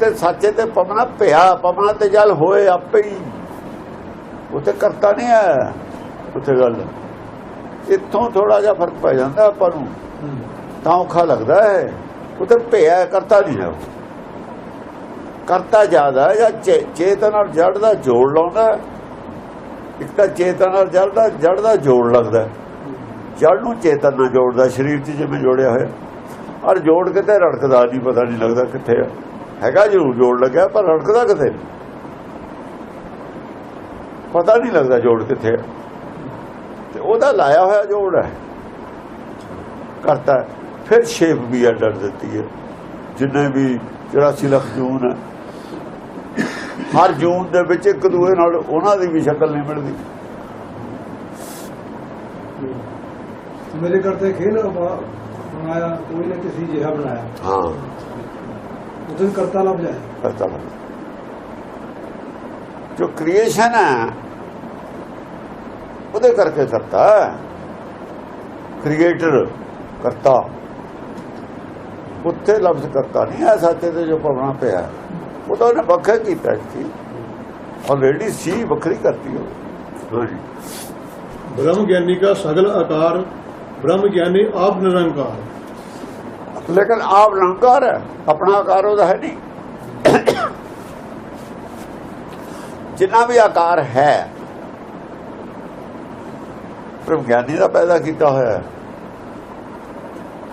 ਉੱਥੇ ਸੱਚੇ ਤੇ ਪਵਨਾ ਪਿਆ ਪਵਨਾ ਤੇ ਜਲ ਹੋਏ ਆਪੇ ਹੀ। ਉੱਥੇ ਕਰਤਾ ਨਹੀਂ ਹੈ ਉੱਥੇ ਗੱਲ। ਇੱਥੋਂ ਥੋੜਾ ਜਿਹਾ ਫ਼ਰਕ ਪੈ ਜਾਂਦਾ ਆਪਾਂ ਨੂੰ। ਤਾਂ ਔਖਾ ਲੱਗਦਾ ਹੈ। ਉੱਥੇ ਪਿਆ ਹੈ, ਕਰਤਾ ਨਹੀਂ ਹੈ। ਕਰਤਾ ਜ਼ਿਆਦਾ ਜਾਂ ਚੇਤਨ ਔਰ ਜੜ ਦਾ ਜੋੜ ਲਾਉਂਦਾ। ਇੱਕ ਤਾਂ ਚੇਤਨ ਨਾਲ ਜੜ ਦਾ ਜੜ ਦਾ ਜੋੜ ਲੱਗਦਾ ਜੜ ਨੂੰ ਚੇਤਨ ਨਾਲ ਜੋੜਦਾ ਸਰੀਰ 'ਚ ਜਿਵੇਂ ਜੋੜਿਆ ਹੋਇਆ। ਔਰ ਜੋੜ ਕਿਤੇ ਰੜਕਦਾ ਨਹੀਂ ਪਤਾ ਨਹੀਂ ਲੱਗਦਾ ਕਿੱਥੇ ਆ ਹੈਗਾ ਜ਼ਰੂਰ ਜੋੜ ਲੱਗਿਆ ਪਰ ਰੜਕਦਾ ਨਹੀਂ। ਪਤਾ ਨਹੀਂ ਲੱਗਦਾ ਜੋੜ ਕਿੱਥੇ ਤੇ ਉਹਦਾ ਲਾਇਆ ਹੋਇਆ ਜੋੜ ਹੈ। ਕਰਤਾ। ਫਿਰ ਸ਼ੇਪ ਵੀ ਅੱਡ ਅੱਡ ਦਿੱਤੀ ਹੈ। ਜਿੰਨੇ ਵੀ 84 ਲੱਖ ਜੂਨ ਹੈ। ਹਰ ਜੂਨ ਦੇ ਵਿੱਚ ਇੱਕ ਦੂਏ ਨਾਲ ਉਹਨਾਂ ਦੀ ਵੀ ਸ਼ਕਲ ਨਹੀਂ ਮਿਲਦੀ। ਮੇਰੇ ਕਰਤੇ ਖੇਲ ਬਣਾਇਆ ਕੋਈ ਨੇ ਕਿਸੇ ਜਿਹਾ ਬਣਾਇਆ। ਹਾਂ। ਕਰਤਾ ਲੱਭ ਜਾਏ। ਜੋ ਕ੍ਰੀਏਸ਼ਨ ਹੈ ਉਹਦੇ ਕਰਕੇ ਕਰਤਾ ਕ੍ਰੀਏਟਰ ਕਰਤਾ। ਉੱਥੇ ਲਫ਼ਜ਼ ਕਰਤਾ ਨਹੀਂ ਆ ਸਾਤੇ ਤੇ ਜੋ ਪਵਣਾ ਪਿਆ ਉਹ ਤਾਂ ਉਹਨੇ ਵੱਖਰਾ ਕੀਤਾ ਸੀ ਆਲਰੇਡੀ ਸੀ ਵੱਖਰੀ ਕਰਤੀ ਉਹ। ਬ੍ਰਹਮ ਗਿਆਨੀ ਦਾ ਸਗਲ ਆਕਾਰ ਬ੍ਰਹਮ ਗਿਆਨੀ ਆਪ ਨਿਰੰਕਾਰ। ਲੇਕਿਨ ਆਪ ਨਿਰੰਕਾਰ ਹੈ, ਆਪਣਾ ਆਕਾਰ ਉਹਦਾ ਹੈ ਨਹੀਂ। ਜਿੰਨਾ ਵੀ ਆਕਾਰ ਹੈ ਬ੍ਰਹਮ ਗਿਆਨੀ ਦਾ ਪੈਦਾ ਕੀਤਾ ਹੋਇਆ ਹੈ।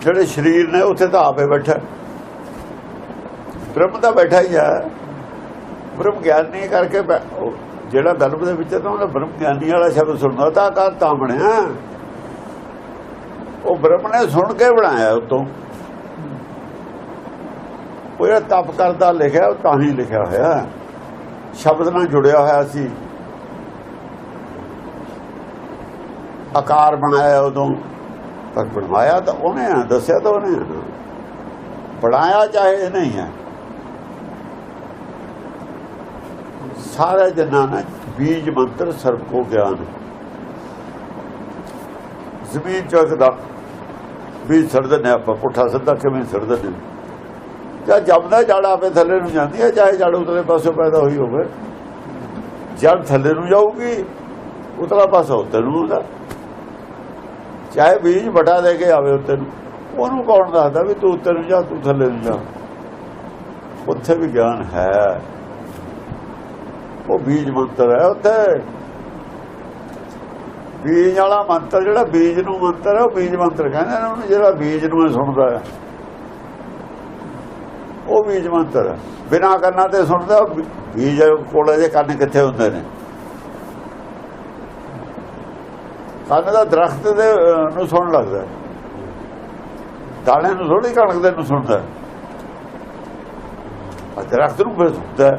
ਜਿਹੜੇ ਸਰੀਰ ਨੇ ਉੱਥੇ ਤਾਂ ਆਪੇ ਬੈਠਾ ਬ੍ਰਹਮ ਤਾਂ ਬੈਠਾ ਹੀ ਹੈ। ਬ੍ਰਹਮ ਗਿਆਨੀ ਕਰਕੇ ਜਿਹੜਾ ਗਲਬ ਦੇ ਵਿੱਚ ਤਾਂ ਉਹਨੇ ਬ੍ਰਹਮ ਗਿਆਨੀ ਵਾਲਾ ਸ਼ਬਦ ਸੁਣਦਾ ਤਾਂ ਆਕਾਰ ਤਾਂ ਬਣਿਆ। ਉਹ ਬ੍ਰਹਮ ਨੇ ਸੁਣ ਕੇ ਬਣਾਇਆ ਉਤੋਂ। ਉਹ ਜਿਹੜਾ ਤਪ ਕਰਦਾ ਲਿਖਿਆ, ਉਹ ਤਾਂ ਹੀ ਲਿਖਿਆ ਹੋਇਆ ਸ਼ਬਦ ਨਾਲ ਜੁੜਿਆ ਹੋਇਆ ਸੀ। ਆਕਾਰ ਬਣਾਇਆ ਉਦੋਂ। ਪਰ ਬਣਾਇਆ ਤਾਂ ਉਹਨੇ ਆ, ਦੱਸਿਆ ਤਾਂ ਉਹਨੇ ਆ। ਬਣਾਇਆ ਚਾਹੇ ਇਹ ਨਹੀਂ ਹੈ। ਸਾਰੇ ਜਨਾਂ ਨੇ ਬੀਜ ਮੰਤਰ ਸਰਬ ਕੋ ਗਿਆਨ। ਜ਼ਮੀਨ ਚੌਕਦਾ ਬੀਜ ਛੱਡਦੇ ਨੇ ਆਪਾਂ, ਪੁੱਠਾ ਸਿੱਧਾ ਕਿਵੇਂ ਛੱਡਦੇ ਨੇ ਜਾਂ ਜੰਮਦਾ ਜੜ ਆਪੇ ਥੱਲੇ ਨੂੰ ਜਾਂਦੀ ਹੈ, ਚਾਹੇ ਜੜ ਉਤਲੇ ਪਾਸੋਂ ਪੈਦਾ ਹੋਈ ਹੋਵੇ। ਜੜ ਥੱਲੇ ਨੂੰ ਜਾਊਗੀ, ਉਤਲਾ ਪਾਸਾ ਉੱਤੇ ਨੂੰ ਹੁੰਦਾ। ਚਾਹੇ ਬੀਜ ਵਟਾ ਦੇ ਕੇ ਆਵੇ ਉੱਤੇ ਨੂੰ। ਉਹਨੂੰ ਕੌਣ ਦੱਸਦਾ ਵੀ ਤੂੰ ਉੱਤੇ ਨੂੰ ਜਾ, ਤੂੰ ਥੱਲੇ ਨੂੰ ਜਾ? ਉੱਥੇ ਵੀ ਗਿਆਨ ਹੈ। ਉਹ ਬੀਜ ਮੰਤਰ ਹੈ ਉੱਥੇ। ਬੀਜ ਵਾਲਾ ਮੰਤਰ ਜਿਹੜਾ ਬੀਜ ਨੂੰ ਮੰਤਰ ਹੈ, ਉਹ ਬੀਜ ਮੰਤਰ ਕਹਿੰਦੇ ਨੇ ਉਹਨੂੰ, ਜਿਹੜਾ ਬੀਜ ਨੂੰ ਸੁਣਦਾ ਹੈ। ਉਹ ਬੀਜ ਮੰਤਰ ਹੈ। ਬਿਨਾ ਕੰਨਾਂ ਤੇ ਸੁਣਦਾ ਬੀਜ ਕੋਲੇ ਦੇ ਕੰਨ ਕਿੱਥੇ ਹੁੰਦੇ ਨੇ। ਕੰਨ ਦਾ ਦਰਖਤ ਦੇ ਨੂੰ ਸੁਣ ਲੱਗਦਾ ਦਾਣੇ ਨੂੰ ਥੋੜੀ ਕਣਕ ਦੇ ਨੂੰ ਸੁਣਦਾ ਦਰਖਤ ਨੂੰ ਫਿਰ ਸੁਣਦਾ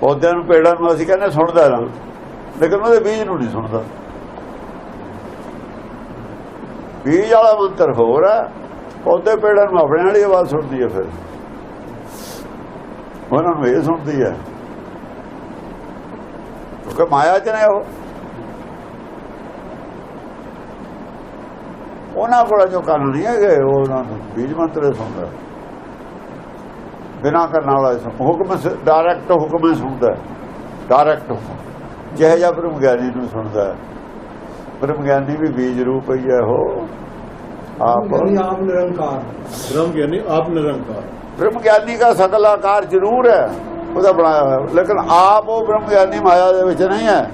ਪੌਦਿਆਂ ਨੂੰ, ਪੇੜਾਂ ਨੂੰ ਅਸੀਂ ਕਹਿੰਦੇ ਸੁਣਦਾ ਨਾ। ਲੇਕਿਨ ਉਹਦੇ ਬੀਜ ਨੂੰ ਨਹੀਂ ਸੁਣਦਾ। ਬੀਜ ਵਾਲਾ ਮੰਤਰ ਹੋਰ ਹੈ। ਪੌਦੇ, ਪੇੜਾਂ ਨੂੰ ਆਪਣੇ ਵਾਲੀ ਆਵਾਜ਼ ਸੁਣਦੀ ਹੈ ਫਿਰ। ਉਹਨਾਂ ਨੂੰ ਇਹ ਸੁਣਦੀ ਹੈ। ਕਿਉਂਕਿ ਮਾਇਆ ਚ ਨੇ ਉਹ। ਉਹਨਾਂ ਕੋਲ ਜੋ ਕੰਨ ਨਹੀਂ ਹੈਗੇ ਉਹਨਾਂ ਨੂੰ ਬੀਜ ਮੰਤਰ ਸੁਣਦਾ। ਬਿਨਾ ਕਰਨ ਵਾਲਾ ਹੁਕਮ ਡਾਇਰੈਕਟ ਹੁਕਮ ਸੁਣਦਾ। ਡਾਇਰੈਕਟ ਹੁਕਮ। ਜਿਹੇ ਜਿਹਾ ਬ੍ਰਹਮ ਗਿਆਨੀ ਨੂੰ ਸੁਣਦਾ। ਬ੍ਰਹਮ ਗਿਆਨੀ ਵੀ ਬੀਜ ਰੂਪ ਹੀ ਹੈ ਉਹ। ਆਪ ਆਪ ਨਿਰੰਕਾਰ। ਬ੍ਰਹਮ ਗਿਆਨੀ ਆਪ ਨਿਰੰਕਾਰ। ਬ੍ਰਹਮ ਗਿਆਨੀ ਦਾ ਸਕਲ ਆਕਾਰ ਜ਼ਰੂਰ ਹੈ, ਉਹਦਾ ਬਣਾਇਆ ਹੋਇਆ। ਲੇਕਿਨ ਆਪ ਉਹ ਬ੍ਰਹਮ ਗਿਆਨੀ ਮਾਇਆ ਦੇ ਵਿੱਚ ਨਹੀਂ ਹੈ।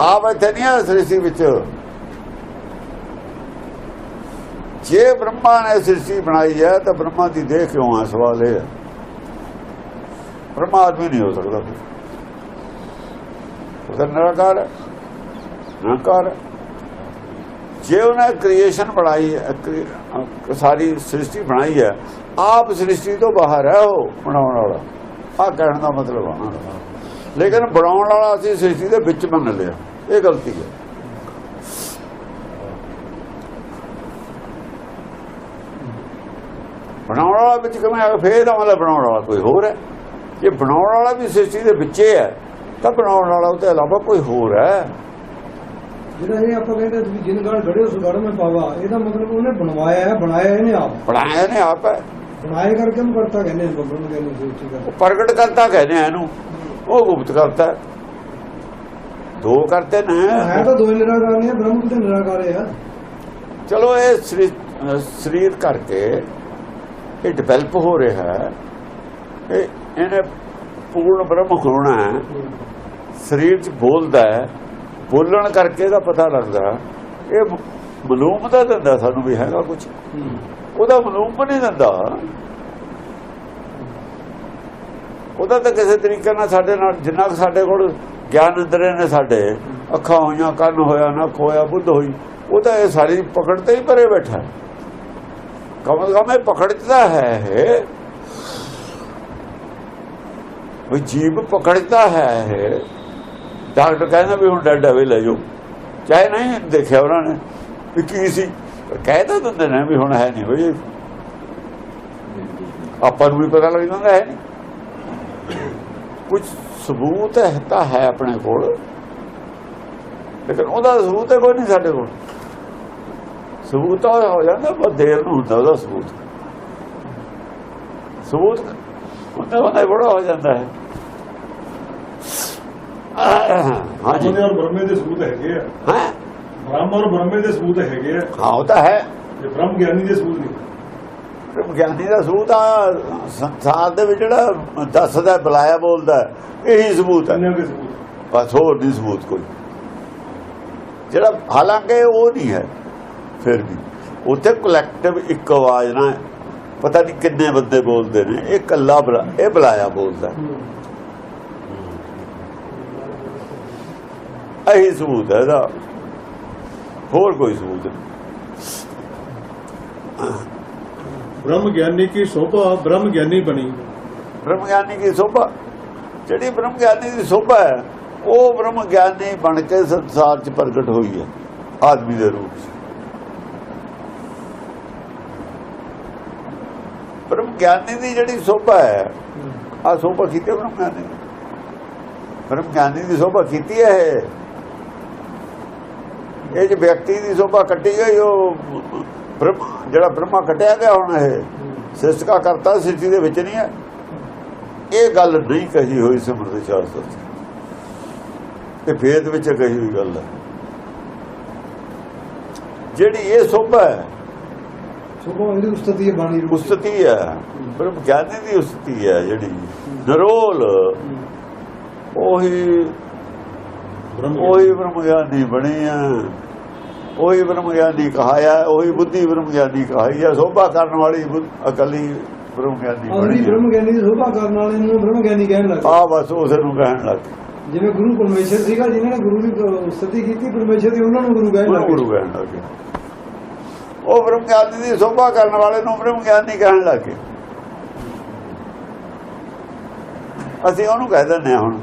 ਆਪ ਇੱਥੇ ਨਹੀਂ ਹੈ ਸ੍ਰਿਸ਼ਟੀ ਵਿੱਚ। ਜੇ ਬ੍ਰਹਮਾ ਨੇ ਸ੍ਰਿਸ਼ਟੀ ਬਣਾਈ ਹੈ, ਤਾਂ ਬ੍ਰਹਮਾ ਦੀ ਦੇਹ ਕਿਉਂ ਆ ਸਵਾਲ ਇਹ ਹੈ। ਬ੍ਰਹਮਾ ਆਦਮੀ ਨਹੀਂ ਹੋ ਸਕਦਾ। ਉਹ ਤਾਂ ਨਿਰਾਕਾਰ ਹੈ। ਨਿਰਾਕਾਰ ਜੇ ਉਹਨੇ ਕ੍ਰੀਏਸ਼ਨ ਬਣਾਈ ਹੈ ਸਾਰੀ ਸ੍ਰਿਸ਼ਟੀ ਬਣਾਈ ਹੈ। ਆਪ ਸ੍ਰਿਸ਼ਟੀ ਤੋਂ ਬਾਹਰ ਹੈ ਉਹ ਬਣਾਉਣ ਵਾਲਾ। ਆ ਕਹਿਣ ਦਾ ਮਤਲਬ ਆ। ਲੇਕਿਨ ਬਣਾਉਣ ਵਾਲਾ ਅਸੀਂ ਸ੍ਰਿਸ਼ਟੀ ਦੇ ਵਿੱਚ ਮੰਨ ਲਿਆ। ਇਹ ਗਲਤੀ ਹੈ। ਬਣਾਉਣ ਵਾਲਾ ਵਿੱਚ ਕਿਵੇਂ ਆ ਫੇਰ ਮਤਲਬ ਬਣਾਉਣ ਵਾਲਾ ਕੋਈ ਹੋਰ ਹੈ। ਜੇ ਬਣਾਉਣ ਵਾਲਾ ਵੀ ਸ੍ਰਿਸ਼ਟੀ ਦੇ ਵਿੱਚ ਹੈ, ਤਾਂ ਬਣਾਉਣ ਵਾਲਾ ਉਹ ਤੋਂ ਇਲਾਵਾ ਕੋਈ ਹੋਰ ਹੈ। ਜਿਹੜਾ ਇਹ ਆਪਾਂ ਕਹਿੰਦੇ ਵੀ ਜਿਨ ਗੜ ਘੜੇ ਉਸ ਗੜ ਮੈਂ ਪਾਵਾ। ਇਹਦਾ ਮਤਲਬ ਉਹਨੇ ਬਣਵਾਇਆ ਹੈ ਬਣਾਇਆ ਇਹਨੇ ਆਪ। ਬਣਾਇਆ ਨੇ ਆਪ ਹੈ। ਬਣਾਏ ਕਰਕੇ ਉਹਨੂੰ ਕਰਤਾ ਕਹਿੰਦੇ ਨੇ ਬੱਬਰ ਨੂੰ ਕਹਿੰਦੇ ਸੋਚੀ ਕਰ ਪ੍ਰਗਟ ਕਰਤਾ ਕਹਿੰਦੇ ਆ ਇਹਨੂੰ। ਉਹ ਗੁਪਤ ਕਰਤਾ। ਦੋ ਕਰਤੇ ਨੇ। ਹੈ ਤਾਂ ਦੋ ਨਿਰਾਕਾਰ ਨੇ ਬ੍ਰਹਮ ਤੇ ਨਿਰਾਕਾਰ ਹੈ ਚਲੋ ਇਹ ਸਰੀਰ ਕਰਕੇ ਇਹ ਡਿਵੈਲਪ ਹੋ ਰਿਹਾ ਹੈ। ਇਹ ਇਹਨੇ ਪੂਰਨ ਬ੍ਰਹਮ ਹੋਣਾ ਹੈ। ਸਰੀਰ 'ਚ ਬੋਲਦਾ ਹੈ। ਬੋਲਣ ਕਰਕੇ ਦਾ ਪਤਾ ਲੱਗਦਾ, ਇਹ ਮਲੂਮ ਦਾ ਦਿੰਦਾ ਸਾਨੂੰ ਵੀ ਹੈਗਾ ਕੁਝ ਉਹਦਾ ਮਲੂਮ ਨਹੀਂ ਦਿੰਦਾ। ਉਹਦਾ ਤਾਂ ਕਿਸੇ ਤਰੀਕੇ ਨਾਲ ਸਾਡੇ ਨਾਲ, ਜਿੰਨਾ ਸਾਡੇ ਕੋਲ ਗਿਆਨ ਅੰਦਰੇ ਨੇ ਸਾਡੇ, ਅੱਖਾਂ ਹੋਈਆਂ, ਕੰਨ ਹੋਇਆ, ਨੱਕ ਹੋਇਆ, ਬੁੱਧ ਹੋਈ, ਉਹ ਤਾਂ ਇਹ ਸਾਰੀ ਪਕੜ ਤੇ ਹੀ ਪਰੇ ਬੈਠਾ ਹੈ। ਕਮ ਸੇ ਕਮ ਇਹ ਪਕੜਦਾ ਹੈ ਉਹ ਜੀਵ ਪਕੜਦਾ ਹੈ ਡਾਕਟਰ ਕਹਿੰਦਾ ਵੀ ਹੁਣ ਡੈਡ ਹੈ ਲੈ ਜਾਓ। ਚਾਹੇ ਨਹੀਂ, ਦੇਖਿਆ ਉਹਨਾਂ ਨੇ ਵੀ ਕੀ ਸੀ। ਪਰ ਕਹਿ ਤਾਂ ਦਿੰਦੇ ਨੇ ਵੀ ਹੁਣ ਹੈ ਨਹੀਂ ਬਈ ਆਪਾਂ ਨੂੰ ਵੀ ਪਤਾ ਲੱਗ ਜਾਂਦਾ ਹੈ ਨਹੀਂ। ਕੁਝ ਸਬੂਤ ਹੈ ਤਾਂ ਹੈ ਆਪਣੇ ਕੋਲ। ਲੇਕਿਨ ਉਹਦਾ ਸਬੂਤ ਹੈ ਕੋਈ ਨਹੀਂ ਸਾਡੇ ਕੋਲ। ਸਬੂਤ ਤਾਂ ਹੋ ਜਾਂਦਾ, ਪਰ ਦੇਰ ਨੂੰ ਹੁੰਦਾ ਉਹਦਾ ਸਬੂਤ। ਸਬੂਤ ਹੁੰਦਾ ਹੁੰਦਾ ਬੜਾ ਹੋ ਜਾਂਦਾ ਹੈ। ਹਾਂਜੀ। ਬ੍ਰਹਮ ਔਰ ਬ੍ਰਹਮੇ ਦੇ ਸਬੂਤ ਹੈਗੇ ਆ। ਹਾਂ? ਬ੍ਰਹਮ ਔਰ ਬ੍ਰਹਮੇ ਦੇ ਸਬੂਤ ਹੈਗੇ ਆ। ਹਾਂ ਉਹ ਤਾਂ ਹੈ। ਤੇ ਬ੍ਰਹਮ ਗਿਆਨੀ ਦੇ ਸਬੂਤ ਨਹੀਂ। ਬ੍ਰਹਮ ਗਿਆਨੀ ਦਾ ਸਬੂਤ ਆ ਸੰਸਾਰ ਦੇ ਵਿੱਚ ਜਿਹੜਾ ਦੱਸਦਾ ਬੁਲਾਇਆ ਬੋਲਦਾ ਇਹੀ ਸਬੂਤ ਹੈ। ਬਸ ਹੋਰ ਨਹੀਂ ਸਬੂਤ ਕੋਈ। ਜਿਹੜਾ ਹਾਲਾਂਕਿ ਉਹ ਨਹੀਂ ਹੈ ਫਿਰ ਵੀ। ਉੱਥੇ ਕਲੈਕਟਿਵ ਇੱਕ ਆਵਾਜ਼ ਨਾਲ ਪਤਾ ਨਹੀਂ ਕਿੰਨੇ ਬੰਦੇ ਬੋਲਦੇ ਨੇ। ਇਹ ਕੱਲਾ ਬੁਲਾ- ਇਹ ਬੁਲਾਇਆ ਬੋਲਦਾ। ਇਹੀ ਸਬੂਤ ਹੈ ਇਹਦਾ। ਹੋਰ ਕੋਈ ਸਬੂਤ ਨਹੀਂ ਬ੍ਰਹਮ ਗਿਆਨੀ ਕੀ ਸ਼ੋਭਾ ਬ੍ਰਹਮ ਗਿਆਨੀ ਬਣੀ। ਬ੍ਰਹਮ ਗਿਆਨੀ ਦੀ ਸੋਭਾ? ਜਿਹੜੀ ਬ੍ਰਹਮ ਗਿਆਨੀ ਦੀ ਸੋਭਾ ਹੈ ਉਹ ਬ੍ਰਹਮ ਗਿਆਨੀ ਬਣ ਕੇ ਸੰਸਾਰ 'ਚ ਪ੍ਰਗਟ ਹੋਈ ਹੈ ਆਦਮੀ ਦੇ ਰੂਪ 'ਚ। ਬ੍ਰਹਮ ਗਿਆਨੀ ਦੀ ਜਿਹੜੀ ਸੋਭਾ ਹੈ ਆ ਸੋਭਾ ਕੀਤੀ ਬ੍ਰਹਮ ਗਿਆਨੀ। ਬ੍ਰਹਮ ਗਿਆਨੀ ਦੀ ਸੋਭਾ ਕੀਤੀ ਹੈ ਇਹ। ਜੇ ਵਿਅਕਤੀ ਦੀ ਸੋਭਾ ਕੱਟੀ ਗਈ ਉਹ ਜਿਹੜਾ ਬ੍ਰਹਮਾ ਕੱਟਿਆ ਗਿਆ ਹੁਣ ਇਹ ਸਿਸਟਕਾ ਕਰਤਾ ਸ੍ਰਿਸ਼ਟੀ ਦੇ ਵਿੱਚ ਨਹੀਂ ਹੈ। ਇਹ ਗੱਲ ਨਹੀਂ ਕਹੀ ਹੋਈ ਸਿਮਰਤ ਸ਼ਾਸਤਰ ਇਹ ਵੇਦ ਵਿੱਚ ਕਹੀ ਹੋਈ ਗੱਲ ਹੈ। ਜਿਹੜੀ ਇਹ ਸੋਭਾ ਹੈ ਸੁਭਾ ਇਹਦੀ ਉਸਤਤੀ ਹੈ ਬਾਣੀ। ਉਸਤਤੀ। ਹੈ। ਬ੍ਰਹਮ ਗਿਆਨੀ ਦੀ ਉਸਤਤੀ ਹੈ ਜਿਹੜੀ। ਨਰੋਲ। ਉਹੀ ਉਹੀ ਬ੍ਰਹਮ ਗਿਆਨੀ ਬਣੀ ਹੈ ਉਹੀ ਬ੍ਰਹਮ ਗਿਆਨੀ ਕਹਾਇਆ ਉਹੀ ਬੁੱਧੀ ਬ੍ਰਹਮ ਗਿਆਨੀ ਕਹਾਈ ਹੈ ਸੋਭਾ ਕਰਨ ਵਾਲੀ ਅਕਲੀ ਬ੍ਰਹਮ ਗਿਆਨੀ ਬਣੀ ਬ੍ਰਹਮ ਗਿਆਨੀ ਦੀ ਸੋਭਾ ਕਰਨ ਵਾਲੇ ਨੂੰ ਬ੍ਰਹਮ ਗਿਆਨੀ ਕਹਿਣ ਲੱਗ ਆ ਬਸ ਉਸ ਨੂੰ ਕਹਿਣ ਲੱਗ। ਜਿਵੇਂ ਗੁਰੂ ਪਰਮੇਸ਼ਰ ਸੀਗਾ ਜਿਨ੍ਹਾਂ ਨੇ ਗੁਰੂ ਦੀ ਉਸਤਤੀ ਕੀਤੀ ਪਰਮੇਸ਼ਰ ਦੀ ਉਹਨਾਂ ਨੂੰ ਗੁਰੂ ਕਹਿਣ ਲੱਗ। ਗੁਰੂ ਕਹਿਣ ਲੱਗੇ ਉਹ ਬ੍ਰਹਮ ਗਿਆਨੀ ਦੀ ਸੋਭਾ ਕਰਨ ਵਾਲੇ ਨੂੰ ਬ੍ਰਹਮ ਗਿਆਨੀ ਕਹਿਣ ਲੱਗੇ ਅਸੀਂ ਉਹਨੂੰ ਕਹਿ ਦਿੰਦੇ ਹਾਂ ਹੁਣ।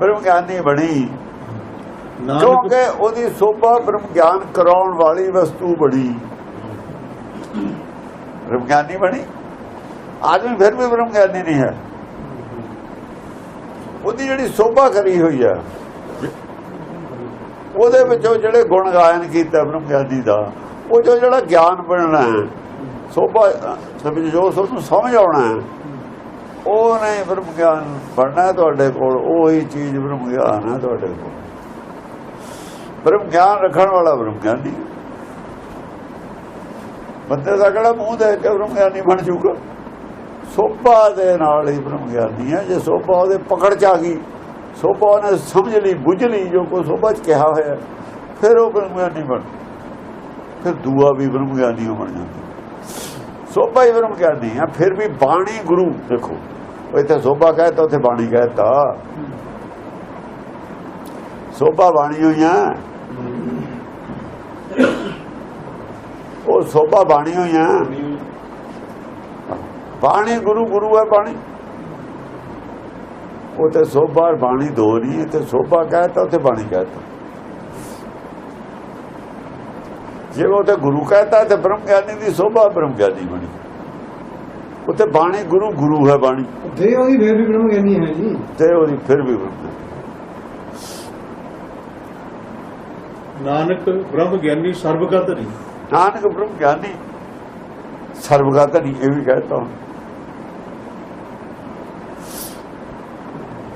ਬ੍ਰਹਮ ਗਿਆਨੀ ਬਣੀ ਕਿਉਂਕਿ ਉਹਦੀ ਸੋਭਾ ਬ੍ਰਹਮ ਗਿਆਨ ਕਰਾਉਣ ਵਾਲੀ ਵਸਤੂ ਬੜੀ ਬ੍ਰਹਮ ਗਿਆਨੀ ਬਣੀ ਆਦਮੀ ਫਿਰ ਵੀ ਬ੍ਰਹਮ ਗਿਆਨੀ ਨਹੀਂ ਹੈ। ਉਹਦੀ ਜਿਹੜੀ ਸੋਭਾ ਕਰੀ ਹੋਈ ਹੈ ਉਹਦੇ ਵਿੱਚੋਂ ਜਿਹੜੇ ਗੁਣ ਗਾਇਨ ਕੀਤਾ ਬ੍ਰਹਮ ਗਿਆਨੀ ਦਾ ਉਹ ਜੋ ਜਿਹੜਾ ਗਿਆਨ ਬਣਨਾ ਸੋਭਾ ਵਿੱਚ ਜੋ ਤੁਹਾਨੂੰ ਸਮਝ ਆਉਣਾ ਹੈ ਉਹ ਨਹੀਂ ਬ੍ਰਹਮ ਗਿਆਨ ਬਣਨਾ ਤੁਹਾਡੇ ਕੋਲ, ਉਹੀ ਚੀਜ਼ ਬ੍ਰਹਮ ਗਿਆਨ ਹੈ ਤੁਹਾਡੇ ਕੋਲ। ਬ੍ਰਹਮ ਗਿਆਨ ਰੱਖਣ ਵਾਲਾ ਬ੍ਰਹਮ ਗਿਆਨੀ ਬੰਦੇ ਦਾ ਕਿਹੜਾ ਮੂੰਹ ਦੇ ਕੇ ਬ੍ਰਹਮ ਗਿਆਨੀ ਬਣ ਜਾਊਗਾ? ਸੋਭਾ ਦੇ ਨਾਲ ਹੀ ਬ੍ਰਹਮ ਗਿਆਨੀ ਹੈ। ਜੇ ਸੋਭਾ ਉਹਦੇ ਪਕੜ ਚ ਆ ਗਈ, ਸੋਭਾ ਉਹਨੇ ਸਮਝ ਲਈ, ਬੁੱਝ ਲਈ, ਜੋ ਕੋ ਸੋਭਾ ਚ ਕਿਹਾ ਹੋਇਆ, ਫਿਰ ਉਹ ਬ੍ਰਹਮ ਗਿਆਨੀ ਬਣ ਫਿਰ ਦੂਆ ਵੀ ਬ੍ਰਹਮ ਗਿਆਨੀ ਹੋ ਬਣ ਜਾਂਦਾ। ਸੋਭਾ ਹੀ ਬ੍ਰਹਮ ਗਿਆਨੀ ਹੈ ਫਿਰ ਵੀ ਬਾਣੀ ਗੁਰੂ, ਦੇਖੋ। ਉਹ ਇੱਥੇ ਸੋਭਾ ਕਹਤਾ, ਉੱਥੇ ਬਾਣੀ ਕਹਤਾ। ਸੋਭਾ ਬਾਣੀ ਹੋਈਆਂ। ਉਹ ਸੋਭਾ ਬਾਣੀ ਹੋਈਆਂ। ਬਾਣੀ ਗੁਰੂ ਗੁਰੂ ਹੈ ਬਾਣੀ। ਉਹ ਤੇ ਸੋਭਾ ਬਾਣੀ ਦੋ ਨਹੀਂ ਤੇ ਸੋਭਾ ਕਹਤਾ, ਉੱਥੇ ਬਾਣੀ ਕਹਤਾ। ਜੇ ਉਹ ਤੇ ਗੁਰੂ ਕਹਤਾ ਤੇ ਬ੍ਰਹਮ ਗਿਆਨੀ ਦੀ ਸੋਭਾ ਬ੍ਰਹਮ ਗਿਆਨੀ ਬਣੀ। ਉੱਥੇ ਬਾਣੀ ਗੁਰੂ ਗੁਰੂ ਹੈ ਬਾਣੀ। ਦੇ ਉਹਦੀ ਫੇਰ ਵੀ ਬ੍ਰਹਮ ਗਿਆਨੀ ਹੈ ਜੀ। ਤੇ ਉਹਦੀ ਫਿਰ ਵੀ ਬ੍ਰਹਮ ਗਿਆਨੀ। ਨਾਨਕ ਬ੍ਰਹਮ ਗਿਆਨੀ ਸਰਬਗਤ ਨਹੀਂ। ਨਾਨਕ ਬ੍ਰਹਮ ਗਿਆਨੀ ਸਰਵਗਤ ਨਹੀਂ ਇਹ ਵੀ ਕਹਤਾ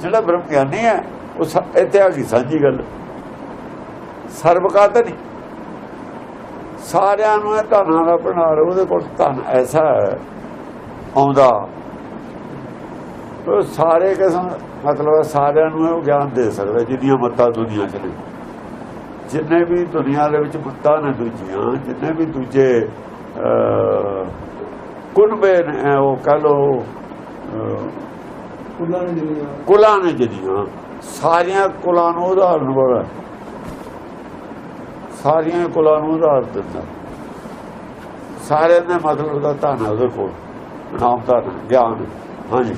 ਜਿਹੜਾ ਬ੍ਰਹਮ ਗਿਆਨੀ ਹੈ ਉਹ ਸ- ਇੱਥੇ ਆ ਗਈ ਸਾਂਝੀ ਗੱਲ। ਸਰਵਗਤ ਨਹੀਂ। ਸਾਰਿਆਂ ਨੂੰ ਇਹ ਧਨਾਂ ਦਾ ਭੰਡਾਰ ਉਹਦੇ ਕੋਲ ਧਨ ਐਸਾ ਹੈ ਆਉਂਦਾ। ਉਹ ਸਾਰੇ ਕਿਸਮ ਮਤਲਬ ਸਾਰਿਆਂ ਨੂੰ ਇਹ ਗਿਆਨ ਦੇ ਸਕਦਾ ਜਿੰਨੀਆਂ ਮੱਤਾਂ ਦੁਨੀਆ 'ਚ ਨੇ। ਜਿੰਨੇ ਵੀ ਦੁਨੀਆ ਦੇ ਵਿੱਚ ਮੱਤਾਂ ਨੇ ਦੂਜੀਆਂ ਜਿੰਨੇ ਵੀ ਦੂਜੇ ਕੁਨਬੇ ਨੇ ਉਹ ਕਹ ਲੋ ਕੁੱਲਾਂ ਨੇ ਜਿਹੜੀਆਂ। ਕੁਲਾਂ ਨੇ ਜਿਹੜੀਆਂ ਸਾਰੀਆਂ ਕੁਲਾਂ ਨੂੰ ਉਦਾਹਰਨ ਬੜਾ ਸਾਰੀਆਂ ਕੁਲਾਂ ਨੂੰ ਉਦਾਹਰਨ ਦਿੰਦਾ। ਸਾਰਿਆਂ ਦੇ ਮਤਲਬ ਦਾ ਧਨ ਉਹਦੇ ਕੋਲ। ਨਾਮ ਦਾ ਗਿਆਨ, ਹਾਂਜੀ।